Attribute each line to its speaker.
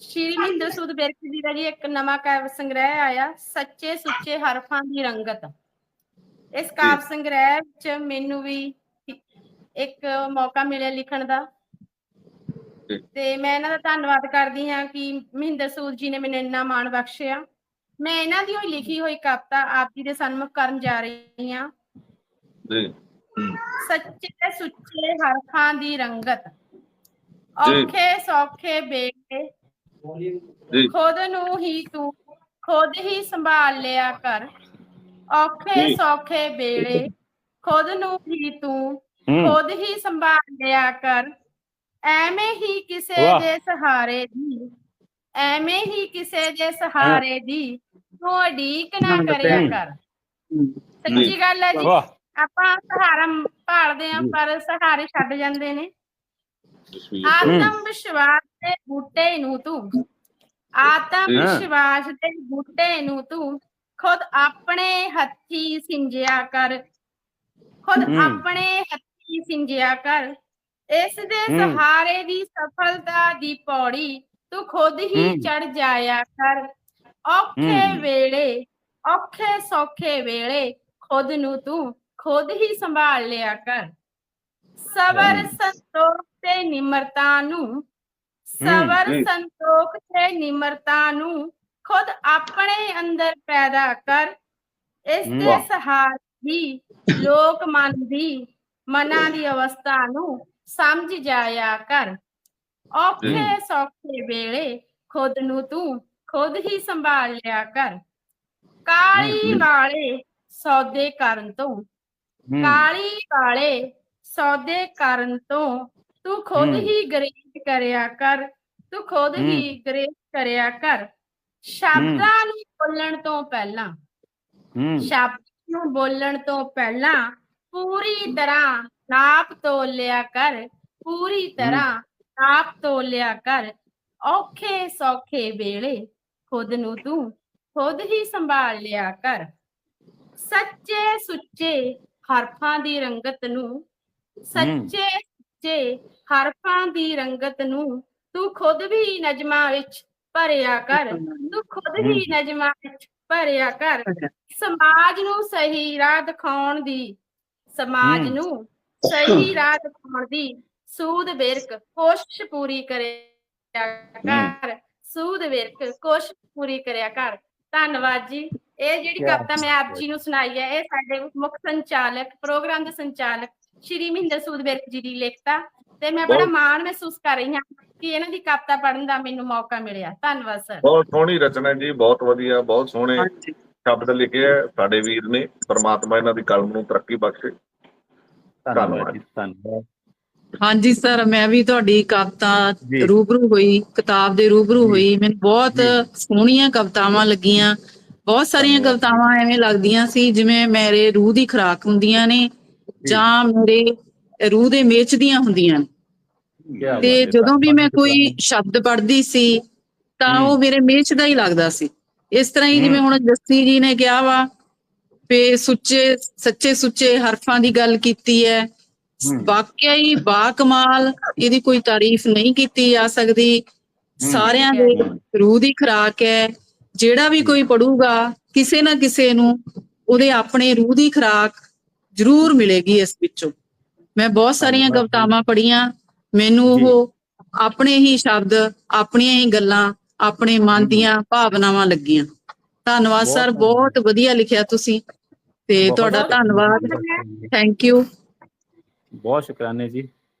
Speaker 1: ਸ਼੍ਰੀ ਮਹਿੰਦਰ ਸੂਦ ਬਿਰਕ ਜੀ ਦਾ ਜੀ ਇੱਕ ਨਵਾਂ ਕਾਵਿ ਸੰਗ੍ਰਹਿ ਆਇਆ ਸੱਚੇ ਸੁੱਚੇ ਹਰਫਾਂ ਦੀ ਰੰਗਤ। ਇਸ ਕਾਵਿ ਸੰਗ੍ਰਹਿ ਵਿੱਚ ਮੈਨੂੰ ਵੀ ਇੱਕ ਮੌਕਾ ਮਿਲਿਆ ਲਿਖਣ ਦਾ। ਤੇ ਮੈਂ ਇਹਨਾਂ ਦਾ ਧੰਨਵਾਦ ਕਰਦੀ ਹਾਂ ਕਿ ਮਹਿੰਦਰ ਸੂਦ ਜੀ ਨੇ ਮੈਨੂੰ ਇੰਨਾ ਮਾਣ ਬਖਸ਼ਿਆ। ਮੈਂ ਇਹਨਾਂ ਦੀ ਹੋਈ ਲਿਖੀ ਹੋਈ ਕਵਿਤਾ ਆਪ ਜੀ ਦੇ ਸਨਮੁਖ ਕਰਨ ਜਾ ਰਹੀ ਹਾਂ।
Speaker 2: ਜੀ।
Speaker 1: ਸੱਚੇ ਸੁੱਚੇ ਹਰਫਾਂ ਦੀ ਰੰਗਤ। ਔਖੇ ਸੌਖੇ ਬੇਟੇ
Speaker 2: ਜੀ।
Speaker 1: ਖੁਦ ਨੂੰ ਹੀ ਤੂੰ ਖੁਦ ਹੀ ਸੰਭਾਲ ਲਿਆ ਕਰ। ਔਖੇ। ਸੌਖੇ ਵੇਲੇ ਖੁਦ ਨੂੰ ਹੀ ਤੂੰ ਖੁਦ ਹੀ ਸੰਭਾਲ ਲਿਆ ਕਰ। ਐਵੇਂ ਹੀ ਕਿਸੇ। ਦੇ ਸਹਾਰੇ ਦੀ ਐਵੇਂ ਹੀ ਕਿਸੇ ਦੇ ਸਹਾਰੇ ਦੀ ਤੂੰ ਉਡੀਕ ਨਾ ਕਰਿਆ। ਕਰ। ਸੱਚੀ ਗੱਲ ਹੈ ਜੀ। ਆਪਾਂ ਸਹਾਰਾ ਭਾਲਦੇ ਆਂ ਪਰ ਸਹਾਰੇ ਛੱਡ ਜਾਂਦੇ ਨੇ।
Speaker 2: ਜਸਵੀਰ
Speaker 1: ਆਤਮ ਵਿਸ਼ਵਾਸ ਦੇ ਬੂਟੇ ਨੂੰ ਤੂੰ ਆਤਮ। ਵਿਸ਼ਵਾਸ ਦੇ ਬੂਟੇ ਨੂੰ ਤੂੰ ਖੁਦ ਆਪਣੇ ਹੱਥੀ ਸਿੰਜਿਆ ਕਰ ਖੁਦ। ਆਪਣੇ ਹੱਥੀ ਸਿੰਜਿਆ ਕਰ ਇਸ ਦੇ
Speaker 3: ਹਮ।
Speaker 1: ਸਹਾਰੇ ਦੀ ਸਫਲਤਾ ਦੀ ਪੌੜੀ ਤੂੰ ਖੁਦ ਹੀ। ਚੜ ਜਾਇਆ ਕਰ ਔਖੇ। ਵੇਲੇ ਔਖੇ ਸੌਖੇ ਵੇਲੇ ਖੁਦ ਨੂੰ ਤੂੰ ਖੁਦ ਹੀ ਸੰਭਾਲ ਲਿਆ ਕਰ ਸਬਰ। ਨਿਮਰਤਾ ਨੂੰ ਸਬਰ। ਸੰਤੋਖ ਤੇ ਨਿਮਰਤਾ ਨੂੰ ਖੁਦ ਆਪਣੇ ਅੰਦਰ ਪੈਦਾ ਕਰ। ਇਸ ਦੇ। ਸਹਾਰੇ ਹੀ ਲੋਕ ਮਨ ਦੀ ਮਨਾਂ ਦੀ ਅਵਸਥਾ ਨੂੰ ਸਮਝ ਜਾਇਆ ਕਰ। ਔਖੇ ਸੌਖੇ ਵੇਲੇ ਖੁਦ ਨੂੰ ਤੂੰ ਖੁਦ ਹੀ ਸੰਭਾਲ ਲਿਆ ਕਰ। ਕਾਲੀ। ਵਾਲੇ ਸੌਦੇ ਕਰਨ ਤੋਂ। ਕਾਲੀ ਵਾਲੇ ਸੌਦੇ ਕਰਨ ਤੋਂ ਤੂੰ ਖੁਦ। ਹੀ। ਗਰੇਜ ਕਰਿਆ ਕਰ ਤੂੰ ਖੁਦ। ਹੀ ਗਰੇਜ ਕਰਿਆ ਕਰ। ਸ਼ਬਦਾਂ ਨੂੰ ਬੋਲਣ ਤੋਂ ਪਹਿਲਾਂ
Speaker 3: ਹੂੰ।
Speaker 1: ਸ਼ਬਦ ਨੂੰ ਬੋਲਣ ਤੋਂ ਪਹਿਲਾਂ ਪੂਰੀ ਤਰ੍ਹਾਂ ਨਾਪ ਤੋਲਿਆ ਕਰ ਪੂਰੀ ਤਰ੍ਹਾਂ ਨਾਪ ਤੋਲਿਆ ਕਰ। ਔਖੇ ਸੌਖੇ ਵੇਲੇ ਖੁਦ ਨੂੰ ਤੂੰ ਖੁਦ ਹੀ ਸੰਭਾਲ ਲਿਆ ਕਰ। ਸੱਚੇ ਸੁੱਚੇ ਹਰਫਾਂ ਦੀ ਰੰਗਤ ਨੂੰ ਸੱਚੇ ਸੁੱਚੇ ਹਰਫਾਂ ਦੀ ਰੰਗਤ ਨੂੰ ਤੂੰ ਖੁਦ ਵੀ ਨਜ਼ਮਾਂ ਵਿੱਚ ਭਰਿਆ ਕਰ ਤੂੰ ਖੁਦ ਹੀ। ਨਜ਼ਮਾਂ ਵਿੱਚ ਭਰਿਆ ਕਰ। ਸਮਾਜ ਨੂੰ ਸਹੀ ਰਾਹ ਦਿਖਾਉਣ ਦੀ ਸਮਾਜ। ਨੂੰ ਸਹੀ ਰਾਹ ਦਿਖਾਉਣ ਦੀ ਸੂਦ ਬਿਰਕ ਕੋਸ਼ਿਸ਼ ਪੂਰੀ ਕਰਿਆ ਕਰ। ਸੂਦ ਬਿਰਕ ਕੋਸ਼ਿਸ਼ ਪੂਰੀ ਕਰਿਆ ਕਰ। ਧੰਨਵਾਦ ਜੀ। ਇਹ ਜਿਹੜੀ ਕਵਿਤਾ ਮੈਂ ਆਪ ਜੀ ਨੂੰ ਸੁਣਾਈ ਹੈ ਇਹ ਸਾਡੇ ਮੁੱਖ ਸੰਚਾਲਕ ਪ੍ਰੋਗਰਾਮ ਦੇ ਸੰਚਾਲਕ ਸ਼੍ਰੀ ਮਹਿੰਦਰ ਸੂਦ ਬਿਰਕ ਜੀ ਦੀ ਲਿਖਤਾ ਤੇ ਮੈਂ ਬੜਾ ਮਾਣ ਮਹਿਸੂਸ ਕਰ ਰਹੀ ਹਾਂ ਕਿ ਇਹਨਾਂ ਦੀ ਕਵਿਤਾ ਪੜ੍ਹਨ ਦਾ ਮੈਨੂੰ ਮੌਕਾ ਮਿਲਿਆ। ਧੰਨਵਾਦ ਸਰ।
Speaker 2: ਬਹੁਤ ਸੋਹਣੀ ਰਚਨਾ ਜੀ ਬਹੁਤ ਵਧੀਆ ਬਹੁਤ ਸੋਹਣੇ
Speaker 3: ਹਾਂਜੀ।
Speaker 2: ਸ਼ਬਦ ਲਿਖੇ ਹੈ ਸਾਡੇ ਵੀਰ ਨੇ। ਪਰਮਾਤਮਾ ਇਹਨਾਂ ਦੀ ਕਲਮ ਨੂੰ ਤਰੱਕੀ ਬਖਸ਼ੇ।
Speaker 3: ਧੰਨਵਾਦ ਜੀ ਧੰਨਵਾਦ।
Speaker 4: ਹਾਂਜੀ ਸਰ ਮੈਂ ਵੀ ਤੁਹਾਡੀ ਕਵਿਤਾ। ਰੂਬਰੂ ਹੋਈ ਕਿਤਾਬ ਦੇ ਰੂਬਰੂ। ਹੋਈ। ਮੈਨੂੰ ਬਹੁਤ। ਸੋਹਣੀਆਂ ਕਵਿਤਾਵਾਂ ਲੱਗੀਆਂ। ਬਹੁਤ ਸਾਰੀਆਂ। ਕਵਿਤਾਵਾਂ ਐਵੇਂ ਲੱਗਦੀਆਂ ਸੀ ਜਿਵੇਂ ਮੇਰੇ ਰੂਹ ਦੀ ਖੁਰਾਕ ਹੁੰਦੀਆਂ ਨੇ ਜਾਂ ਮੇਰੇ ਰੂਹ ਦੇ ਮੇਚ ਦੀਆਂ ਹੁੰਦੀਆਂ ਤੇ ਜਦੋਂ ਵੀ ਮੈਂ ਕੋਈ। ਸ਼ਬਦ ਪੜ੍ਹਦੀ ਸੀ ਤਾਂ। ਉਹ ਮੇਰੇ ਮੇਚ ਦਾ ਹੀ ਲੱਗਦਾ ਸੀ ਇਸ ਤਰ੍ਹਾਂ ਹੀ ਜਿਵੇਂ। ਹੁਣ ਜੱਸੀ ਜੀ ਨੇ ਕਿਹਾ ਵਾ ਵੀ ਸੁੱਚੇ ਸੱਚੇ ਸੁੱਚੇ ਹਰਫਾਂ ਦੀ ਗੱਲ ਕੀਤੀ ਹੈ। ਵਾਕਿਆ ਹੀ ਬਾ ਕਮਾਲ ਇਹਦੀ ਕੋਈ ਤਾਰੀਫ ਨਹੀਂ ਕੀਤੀ ਜਾ ਸਕਦੀ ਸਾਰਿਆਂ ਦੇ ਰੂਹ ਦੀ ਖੁਰਾਕ ਹੈ ਜਿਹੜਾ ਵੀ ਕੋਈ ਪੜੂਗਾ ਕਿਸੇ ਨਾ ਕਿਸੇ ਨੂੰ ਉਹਦੇ ਆਪਣੇ ਰੂਹ ਦੀ ਖੁਰਾਕ ਜ਼ਰੂਰ ਮਿਲੇਗੀ ਇਸ ਵਿੱਚੋਂ ਮੈਂ ਬਹੁਤ ਸਾਰੀਆਂ। ਕਵਿਤਾਵਾਂ ਪੜ੍ਹੀਆਂ ਮੈਨੂੰ। ਉਹ ਆਪਣੇ ਹੀ ਸ਼ਬਦ ਆਪਣੀਆਂ ਹੀ ਗੱਲਾਂ ਆਪਣੇ ਮਨ। ਦੀਆਂ ਭਾਵਨਾਵਾਂ ਲੱਗੀਆਂ ਧੰਨਵਾਦ ਸਰ। ਬਹੁਤ ਵਧੀਆ ਲਿਖਿਆ ਤੁਸੀਂ ਤੇ ਤੁਹਾਡਾ ਧੰਨਵਾਦ। ਥੈਂਕ ਯੂ
Speaker 3: ਬਹੁਤ ਸ਼ੁਕਰਾਨੇ ਜੀ